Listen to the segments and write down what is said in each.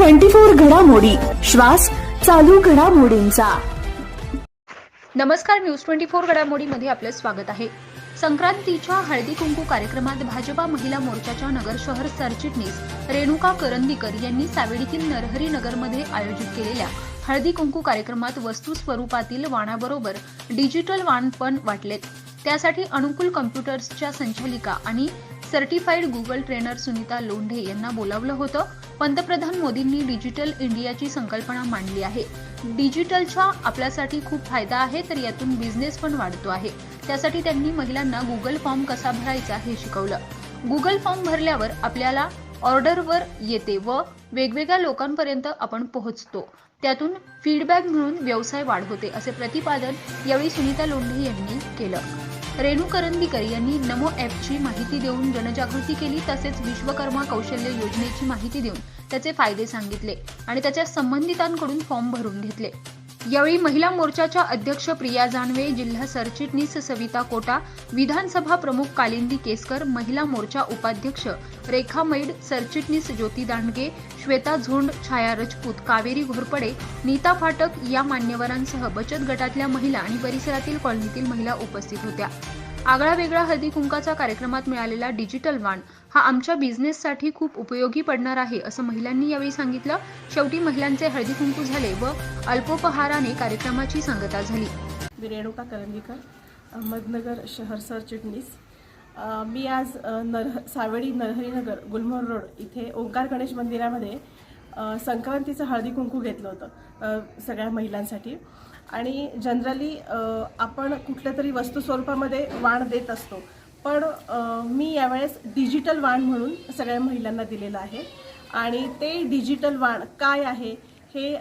Twenty four घडामोडी. श्वास चालू घडामोडींचा. नमस्कार न्यूज ट्वेंटी फोर घडामोडीमध्ये आपलं स्वागत आहे. संक्रांतीच्या हळदी कुंकू कार्यक्रमात भाजपा महिला मोर्चाच्या नगर शहर सरचिटणीस रेणुका करंदीकर यांनी सावेडीतील नरहरी नगरमध्ये आयोजित केलेल्या हळदी कुंकू कार्यक्रमात वस्तू स्वरूपातील वाणाबरोबर डिजिटल वाण पण वाटलेत. त्यासाठी अनुकूल कम्प्युटर्सच्या संचालिका आणि certified Google trainer Sunita Londhe यांना बोलावलं होतं. पंतप्रधान मोदींनी डिजिटल इंडियाची संकल्पना मांडली आहे. डिजिटलचा आपल्यासाठी खूप फायदा आहे तर यातून बिझनेस पण वाढतो आहे. त्यासाठी त्यांनी महिलांना गुगल फॉर्म कसा भरायचा हे शिकवलं. गुगल फॉर्म भरल्यावर आपल्याला ऑर्डरवर येते व वेगवेगळ्या लोकांपर्यंत आपण पोहोचतो. त्यातून फीडबॅक म्हणून व्यवसाय वाढ होते असे प्रतिपादन यावेळी सुनीता लोंढे यांनी केलं. रेणू करंदीकर यांनी नमो ॲपची माहिती देऊन जनजागृती केली तसेच विश्वकर्मा कौशल्य योजनेची माहिती देऊन त्याचे फायदे सांगितले आणि त्याच्या संबंधितांकडून फॉर्म भरून घेतले. यावेळी महिला मोर्चाच्या अध्यक्ष प्रिया जानवे जिल्हा सरचिटणीस सविता कोटा विधानसभा प्रमुख कालिंदी केसकर महिला मोर्चा उपाध्यक्ष रेखा मैड सरचिटणीस ज्योती दांडगे श्वेता झोंड छाया रजपूत कावेरी घोरपडे नीता फाटक या मान्यवरांसह बचत गटातल्या महिला आणि परिसरातील कॉलनीतील महिला उपस्थित होत्या. आगळा वेगळा हळदी कुंकाचा कार्यक्रमात मिळालेला डिजिटल वाण हा आमच्या बिझनेससाठी खूप उपयोगी पडणार आहे असं महिलांनी यावेळी सांगितलं. शेवटी महिलांचे हळदी कुंकू झाले व अल्पोपहाराने कार्यक्रमाची सांगता झाली. मी रेणुका करंदीकर अहमदनगर शहर सरचिटणीस. मी आज नरह सावेडी नरहरीनगर गुलमोहर रोड इथे ओंकार गणेश मंदिरामध्ये संक्रांतीचं हळदी कुंकू घेतलं होतं सगळ्या महिलांसाठी. आणि जनरली आपण कुठल्या तरी वस्तू स्वरूपामध्ये वाण देत असतो. पण मी यावेळेस डिजिटल वाण म्हणून सगळ्या महिलांना दिलेलं आहे. आणि ते डिजिटल वाण काय आहे हे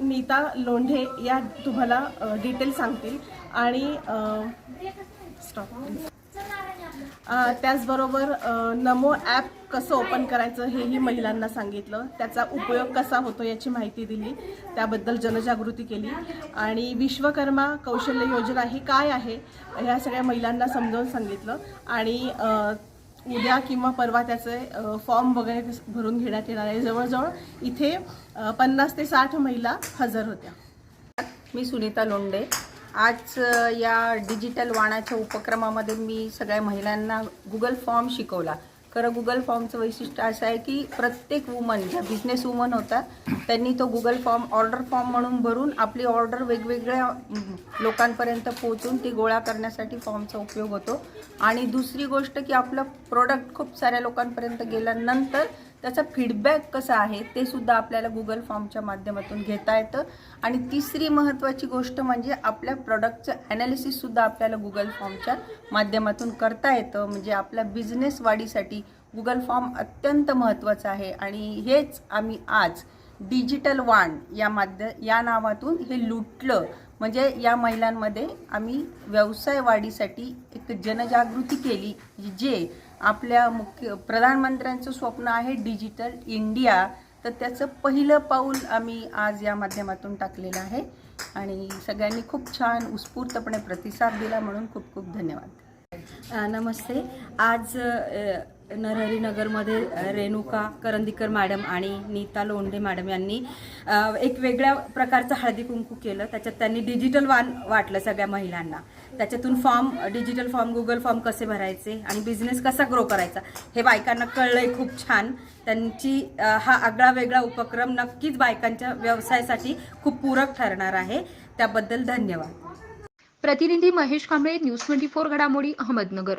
नीता लोंढे या तुम्हाला डिटेल सांगतील. आणि स्टॉप त्याचबरोबर नमो ॲप कसं ओपन करायचं हेही महिलांना सांगितलं. त्याचा उपयोग कसा होतो याची माहिती दिली. त्याबद्दल जनजागृती केली. आणि विश्वकर्मा कौशल्य योजना ही काय आहे ह्या सगळ्या महिलांना समजावून सांगितलं. आणि उद्या किंवा परवा त्याचे फॉर्म वगैरे भरून घेण्यात येणार आहे. जवळजवळ इथे पन्नास ते साठ महिला हजर होत्या. मी सुनीता लोंडे आज या डिजिटल वाणाच्या उपक्रमामध्ये मी सगळ्या महिलांना गुगल फॉर्म शिकवला. खरं गुगल फॉर्मचं वैशिष्ट्य असं आहे की प्रत्येक वुमन ज्या बिझनेस वुमन होता त्यांनी तो गुगल फॉर्म ऑर्डर फॉर्म म्हणून भरून आपली ऑर्डर वेगवेगळ्या लोकांपर्यंत पोहोचून ती गोळा करण्यासाठी फॉर्मचा उपयोग होतो. आणि दुसरी गोष्ट की आपलं प्रोडक्ट खूप साऱ्या लोकांपर्यंत गेल्यानंतर त्याचा फीडबॅक कसा आहे ते सुद्धा आपल्याला गुगल फॉर्मच्या माध्यमातून घेता येतं. आणि तिसरी महत्त्वाची गोष्ट म्हणजे आपल्या प्रॉडक्टचं ॲनालिसिससुद्धा आपल्याला गुगल फॉर्मच्या माध्यमातून करता येतं. म्हणजे आपल्या बिझनेस वाढीसाठी गुगल फॉर्म अत्यंत महत्त्वाचा आहे. आणि हेच आम्ही आज डिजिटल वाण या माध्य या नावातून हे लुटलं. म्हणजे या महिलांमध्ये आम्ही व्यवसाय वाढीसाठी एक जनजागृती केली जे आपल्या मुख्य प्रधानमंत्र्यांचं स्वप्न आहे डिजिटल इंडिया तर त्याचं पहिलं पाऊल आम्ही आज या माध्यमातून टाकलेलं आहे. आणि सगळ्यांनी खूप छान उत्स्फूर्तपणे प्रतिसाद दिला म्हणून खूप खूप धन्यवाद. नमस्ते. आज नरहरीनगरमध्ये नरहरी नगरमध्ये रेणुका करंदीकर मॅडम आणि नीता लोंढे मॅडम यांनी एक वेगळ्या प्रकारचं हळदी कुंकू केलं. त्याच्यात त्यांनी डिजिटल वान वाटलं सगळ्या महिलांना. त्याच्यातून form digital form Google form कसे भरायचे आणि बिझनेस कसा ग्रो करायचा हे बायकांना कळलंय खूप छान. त्यांची हा आगळा वेगळा उपक्रम नक्कीच बायकांच्या व्यवसायासाठी खूप पूरक ठरणार आहे. त्याबद्दल धन्यवाद. प्रतिनिधी Mahesh Kamble news twenty four घडामोडी अहमदनगर.